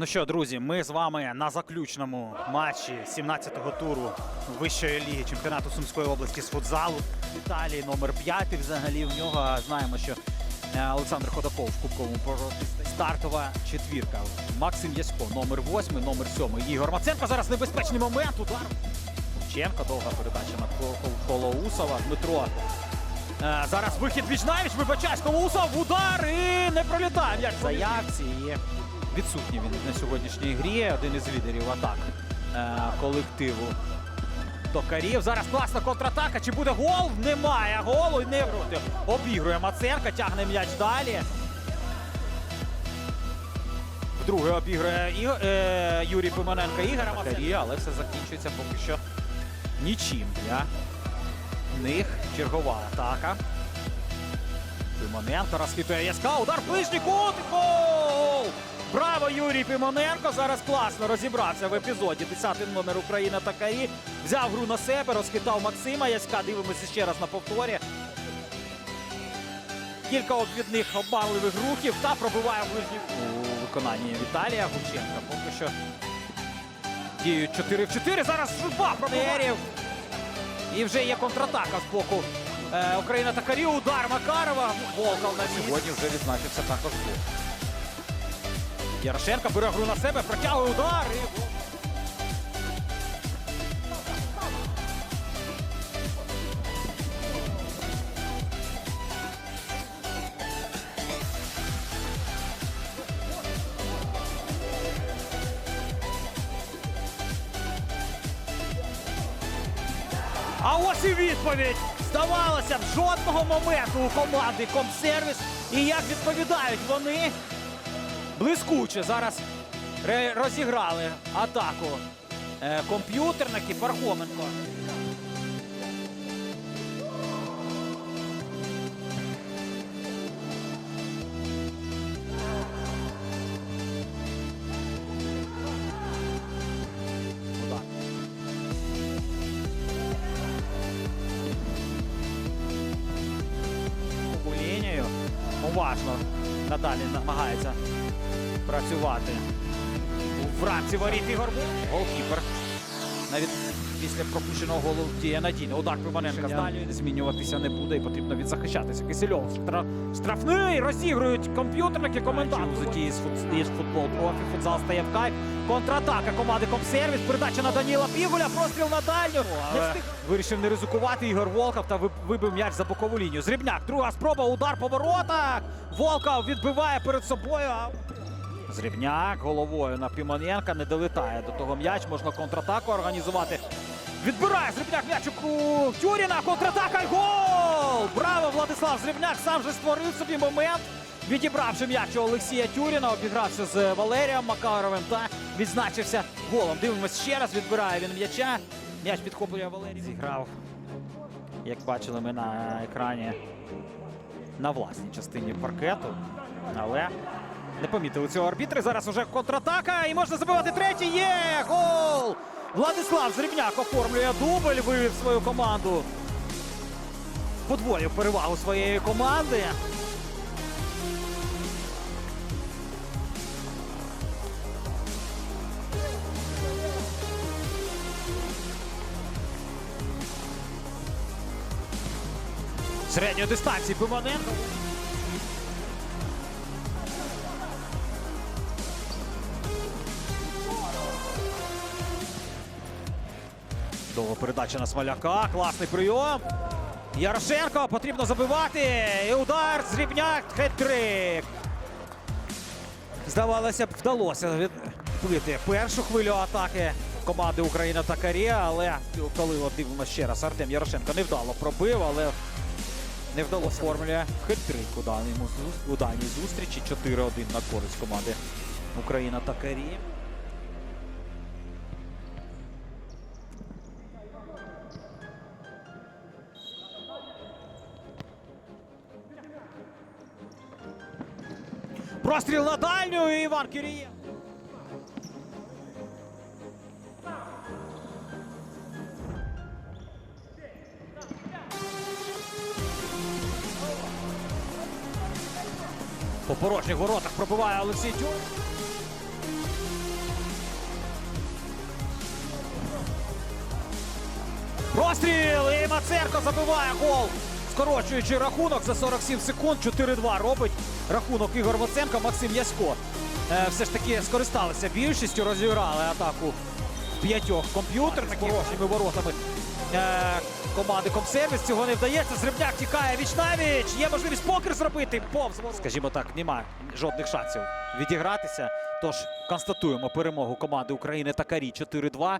Ну що, друзі, ми з вами на заключному матчі 17-го туру Вищої ліги чемпіонату Сумської області з футзалу Італії номер 5. Взагалі в нього знаємо, що е, Олександр Ходаков в кубковому пороті стартова четвірка. Максим Ясько, номер 8, номер 7. Ігор Маценко. Зараз небезпечний момент. Удар. Шевченко, довга передача на Кол- Кол- Колоусова. Дмитро. Е, Зараз вихід віч-навіч, вибачаюсь, Колоусов, удар і не пролітає в заявці. І відсутній він на сьогоднішній грі. Один із лідерів атак е, колективу Токарів. Зараз класна контратака. Чи буде гол? Немає голу. і Не проти. Обігрує Маценка, тягне м'яч далі. Вдруге обігрує Іго- е, Юрій Пимоненко Ігора Макарія, але все закінчується поки що нічим для них. Чергова атака. Пимоненко розхитує Яська. Удар ближній кут. Гол! Браво, Юрій Пимоненко. Зараз класно розібрався в епізоді. 10-й номер Україна Такарі. Взяв гру на себе, розхитав Максима Яська. Дивимося ще раз на повторі. Кілька обвідних обманливих рухів та пробиває в ближній у виконанні Віталія Гученка. Поки що діють 4 в 4. Зараз журба пробиває. І вже є контратака з боку е, Україна Такарі. Удар Макарова. Волков на сьогодні вже відзначився також. Ярошенко бере гру на себе, протягує удар. І... А ось і відповідь. Здавалося б, жодного моменту у команди Комсервіс. І як відповідають вони блискуче зараз розіграли атаку комп'ютерників комп'ютерники Пархоменко. Уважно надалі намагається працювати. У рамці воріт Ігор. Голкіпер. Навіть після пропущеного голу діє надійно. Удар Пиманенка з змінюватися не буде і потрібно відзахищатися. Кисельов штра... штрафний розігрують комп'ютерники коментатори. Взуті з, футбол профі. Футзал стає в кайф. Контратака команди Комсервіс. Передача на Даніла Пігуля. Простріл на дальню. Не встиг. Вирішив не ризикувати Ігор Волков та вибив м'яч за бокову лінію. Зрібняк. Друга спроба. Удар по воротах. Волков відбиває перед собою. Зрібняк головою на Пімоненка не долітає до того м'яч. Можна контратаку організувати. Відбирає Зрібняк м'яч у Тюріна. Контратака. Гол! Браво! Владислав Зрібняк сам же створив собі момент. Відібравши м'яч у Олексія Тюріна, обігрався з Валерієм Макаровим та відзначився голом. Дивимось ще раз. Відбирає він м'яча. М'яч підхоплює Валерій. Зіграв, як бачили ми на екрані, на власній частині паркету. Але не помітили цього арбітри. Зараз уже контратака і можна забивати третій. Є гол! Владислав Зрібняк оформлює дубль, вивів свою команду. Подвоїв перевагу своєї команди. Середньої дистанції Пимоненко. Довга передача на Смоляка. Класний прийом. Ярошенко потрібно забивати. І удар. Зрібняк. Хет-трик. Здавалося б, вдалося відбити першу хвилю атаки команди Україна та Карія, але коли от дивимося ще раз, Артем Ярошенко невдало пробив, але не вдалося оформлює хет-трик у даній зустрічі. 4-1 на користь команди Україна та Карія. Простріл на дальню і Іван Кирієв. По порожніх воротах пробиває Олексій Тюк. Простріл! І Мацерко забиває гол. Скорочуючи рахунок за 47 секунд. 4-2 робить рахунок Ігор Маценко, Максим Ясько. Е, все ж таки скористалися більшістю, розіграли атаку п'ятьох комп'ютерних хорошими воротами. Е, команди Комсервіс цього не вдається. Зребняк тікає віч навіч. Є можливість покер зробити. Повз. Скажімо так, немає жодних шансів відігратися. Тож констатуємо перемогу команди України Такарі 4-2.